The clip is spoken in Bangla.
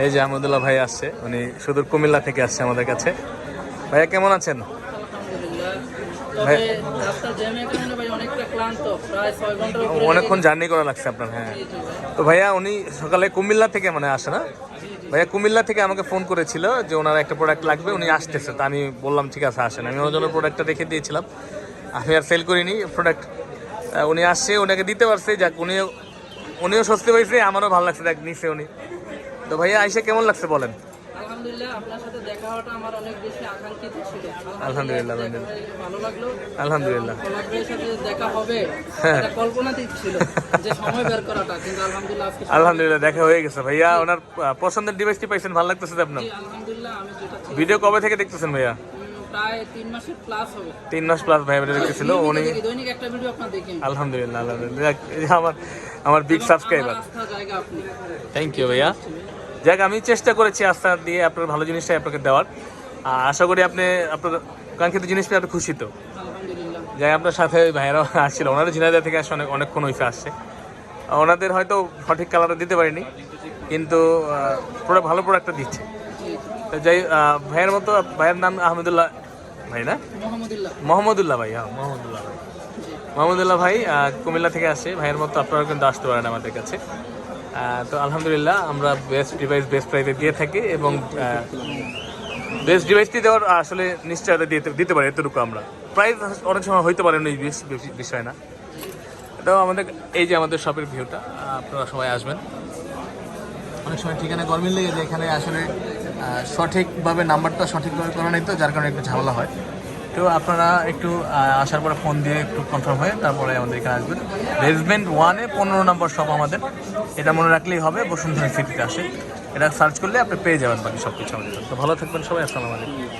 এই যে আহমদুল্লাহ ভাই আসছে উনি সুদূর কুমিল্লা থেকে আসছে আমাদের কাছে। ভাইয়া কেমন আছেন? অনেকক্ষণ জার্নি করা লাগছে আপনার হ্যাঁ। তো ভাইয়া উনি সকালে কুমিল্লা থেকে মানে আসে না? ভাইয়া কুমিল্লা থেকে আমাকে ফোন করেছিল যে ওনার একটা প্রোডাক্ট লাগবে উনি আসতেছে। তা আমি বললাম ঠিক আছে আসেন। আমি ওর জন্য প্রোডাক্টটা রেখে দিয়েছিলাম। আমি আর সেল করিনি প্রোডাক্ট উনি আসছে ওনাকে দিতে পারছে যাক উনিও উনিও স্বস্তি পাইছে আমারও ভালো লাগছে দেখ নিছে উনি। তো ভাইয়া আইসে কেমন লাগছে বলেন? আলহামদুলিল্লাহ আলহামদুলিল্লাহ, হয়ে। আলহামদুলিল্লাহ দেখা হ্যাঁ। গেছে। ভাইয়া ওনার পছন্দের পাইছেন ভালো লাগতেছে আপনার? ভিডিও কবে থেকে দেখতেছেন ভাইয়া? তিন মাস প্লাস ভাই দেখতেছিল উনি আলহামদুলিল্লাহ আমার আমার বিগ সাবস্ক্রাইবার থ্যাংক ইউ ভাইয়া। যাক আমি চেষ্টা করেছি আস্থা দিয়ে আপনার ভালো জিনিসটাই আপনাকে দেওয়ার। আর আশা করি আপনি আপনার কাঙ্ক্ষিত জিনিস পেয়ে আপনি খুশি তো। যাই আপনার সাথে ওই ভাইয়ারাও আসছিল। ওনারা ঝিনাইদা থেকে আসছে অনেক অনেকক্ষণ হয়েছে আসছে ওনাদের হয়তো সঠিক কালারটা দিতে পারিনি কিন্তু পুরো ভালো প্রোডাক্টটা দিচ্ছে। যাই ভাইয়ের মতো ভাইয়ের নাম আহমেদুল্লাহ ভাই না? মোহাম্মদুল্লাহ। ভাই হ্যাঁ মোহাম্মদুল্লাহ ভাই। মোহাম্মদুল্লাহ ভাই কুমিল্লা থেকে আসে। ভাইয়ের মতো আপনারা কিন্তু আসতে পারেন আমাদের কাছে। তো আলহামদুলিল্লাহ আমরা বেস্ট ডিভাইস বেস্ট প্রাইসে দিয়ে থাকি এবং বেস্ট ডিভাইসটি দেওয়ার আসলে নিশ্চয়তা দিতে দিতে পারি এতটুকু আমরা। প্রাইস অনেক সময় হইতে পারে না এই বিষয় না। এটাও আমাদের, এই যে আমাদের শপের ভিউটা, আপনারা সবাই আসবেন। অনেক সময় ঠিকানা গরমিল লেগে যায়, এখানে আসলে সঠিকভাবে নাম্বারটা সঠিকভাবে করা নেই তো, যার কারণে একটু ঝামেলা হয়। তো আপনারা একটু আসার পরে ফোন দিয়ে একটু কনফার্ম হয়ে তারপরে আমাদের এখানে আসবেন। বেসমেন্ট ওয়ানে পনেরো নম্বর সব আমাদের। এটা মনে রাখলেই হবে, বসুন্ধরা সিটিতে আসে। এটা সার্চ করলে আপনি পেয়ে যাবেন বাকি সব কিছু আমাদের। তো ভালো থাকবেন সবাই, আসসালামু আলাইকুম।